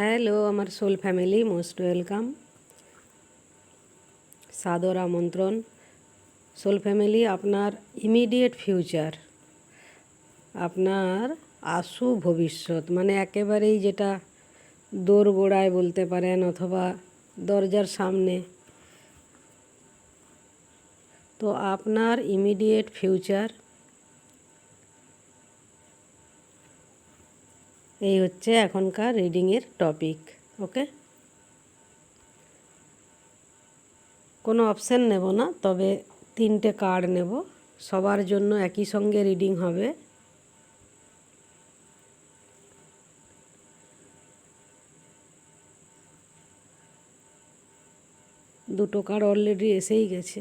Hello, আমার soul family, most welcome. সাদর আমন্ত্রণ। সোল ফ্যামিলি, আপনার ইমিডিয়েট ফিউচার, আপনার আশু ভবিষ্যৎ মানে একেবারেই যেটা দোরগোড়ায় বলতে পারেন অথবা দরজার সামনে। তো আপনার ইমিডিয়েট ফিউচার এই হচ্ছে এখনকার রিডিংয়ের টপিক ওকে কোনো অপশান নেব না, তবে তিনটে কার্ড নেব, সবার জন্য একই সঙ্গে রিডিং হবে। দুটো কার্ড অলরেডি এসেই গেছে।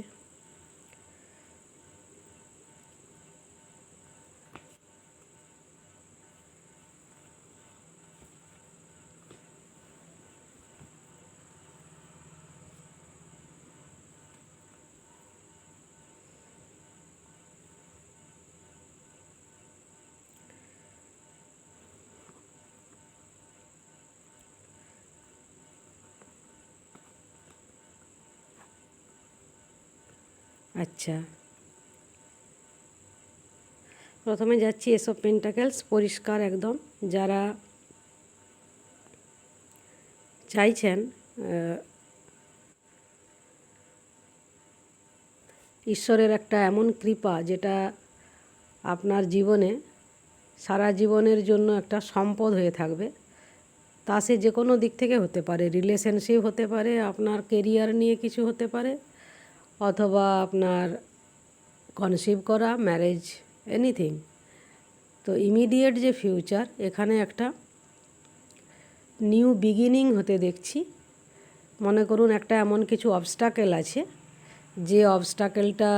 আচ্ছা। প্রথমে যাচ্ছি এসব পেন্টাকেলস, পরিষ্কার একদম। যারা চাইছেন ঈশ্বরের একটা এমন কৃপা যেটা আপনার জীবনে, সারা জীবনের জন্য একটা সম্পদ হয়ে থাকবে, তা সে যে কোনো দিক থেকে হতে পারে। রিলেশনশিপ হতে পারে, আপনার কেরিয়ার নিয়ে কিছু হতে পারে। অথবা আপনার কনসিভ করা ম্যারেজ এনিথিং তো ইমিডিয়েট যে ফিউচার এখানে একটা নিউ বিগিনিং হতে দেখছি। মনে করুন একটা এমন কিছু অবস্টাকেল আছে, যে অবস্টাকেলটা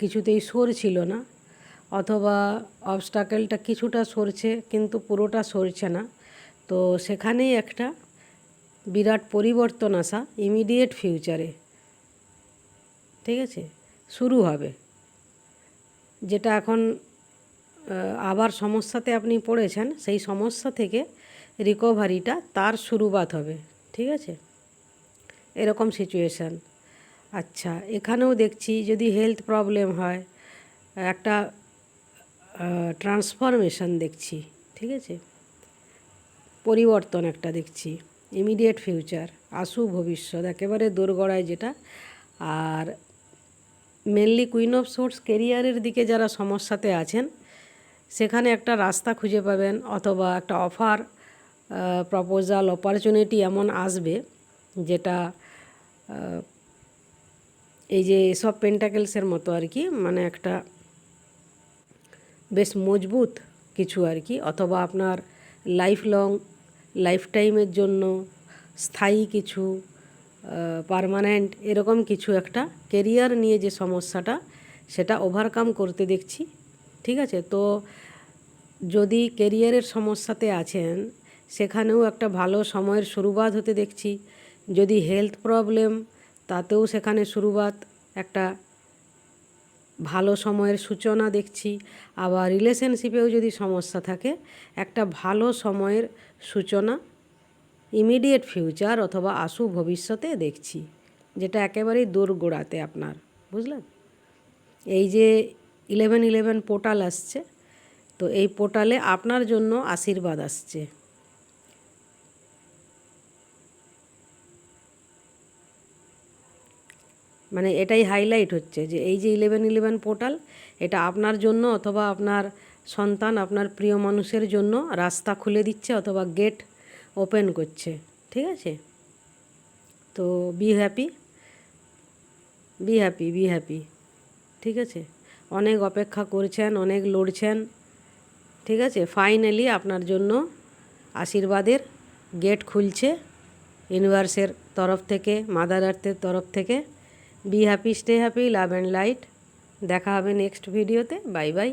কিছুতেই সরছিল না, অথবা অবস্টাকেলটা কিছুটা সরছে, কিন্তু পুরোটা সরছে না। তো সেখানেই একটা বিরাট পরিবর্তন আসা ইমিডিয়েট ফিউচারে ঠিক আছে? শুরু হবে। যেটা এখন আবার সমস্যাতে আপনি পড়েছেন, সেই সমস্যা থেকে রিকভারিটা তার শুরুবাত হবে, ঠিক আছে? এরকম সিচুয়েশান আচ্ছা এখানেও দেখছি যদি হেলথ প্রবলেম হয়, একটা ট্রান্সফরমেশন দেখছি, ঠিক আছে? পরিবর্তন একটা দেখছি ইমিডিয়েট ফিউচার আশু ভবিষ্যৎ, একেবারে দোরগড়ায় যেটা, আর মেনলি কুইন অফ সোর্স কেরিয়ারের দিকে যারা সমস্যাতে আছেন, সেখানে একটা রাস্তা খুঁজে পাবেন অথবা একটা অফার প্রপোজাল অপরচুনিটি এমন আসবে যেটা এই যে সব পেন্টাকেলসের মতো আর কি মানে একটা বেশ মজবুত কিছু আর কি, অথবা আপনার লাইফ লং লাইফ টাইমের জন্য স্থায়ী কিছু পারমানেন্ট এরকম কিছু একটা কেরিয়ার নিয়ে যে সমস্যাটা, সেটা ওভারকাম করতে দেখছি, ঠিক আছে? তো যদি কেরিয়ারের সমস্যাতে আছেন, সেখানেও একটা ভালো সময়ের শুরুবাত হতে দেখছি। যদি হেলথ প্রবলেম তাতেও সেখানে শুরুবাত, একটা ভালো সময়ের সূচনা দেখছি। আবার রিলেশনশিপেও যদি সমস্যা থাকে, একটা ভালো সময়ের সূচনা ইমিডিয়েট ফিউচার অথবা আশু ভবিষ্যতে দেখছি, যেটা একেবারেই দূর গোড়াতে আপনার, বুঝলেন? এই যে ইলেভেন ইলেভেন পোর্টাল আসছে, তো এই পোর্টালে আপনার জন্য আশীর্বাদ আসছে। মানে এটাই হাইলাইট হচ্ছে যে এই যে ইলেভেন ইলেভেন পোর্টাল, এটা আপনার জন্য অথবা আপনার সন্তান, আপনার প্রিয় মানুষের জন্য রাস্তা খুলে দিচ্ছে অথবা গেট ওপেন করছে, ঠিক আছে? তো be happy be happy be happy ঠিক আছে? অনেক অপেক্ষা করছেন, অনেক লড়ছেন, ঠিক আছে? ফাইনালি আপনার জন্য আশীর্বাদের গেট খুলছে ইউনিভার্সের তরফ থেকে মাদার আর্থের তরফ থেকে। Be happy stay happy love and light দেখা হবে নেক্সট ভিডিওতে বাই বাই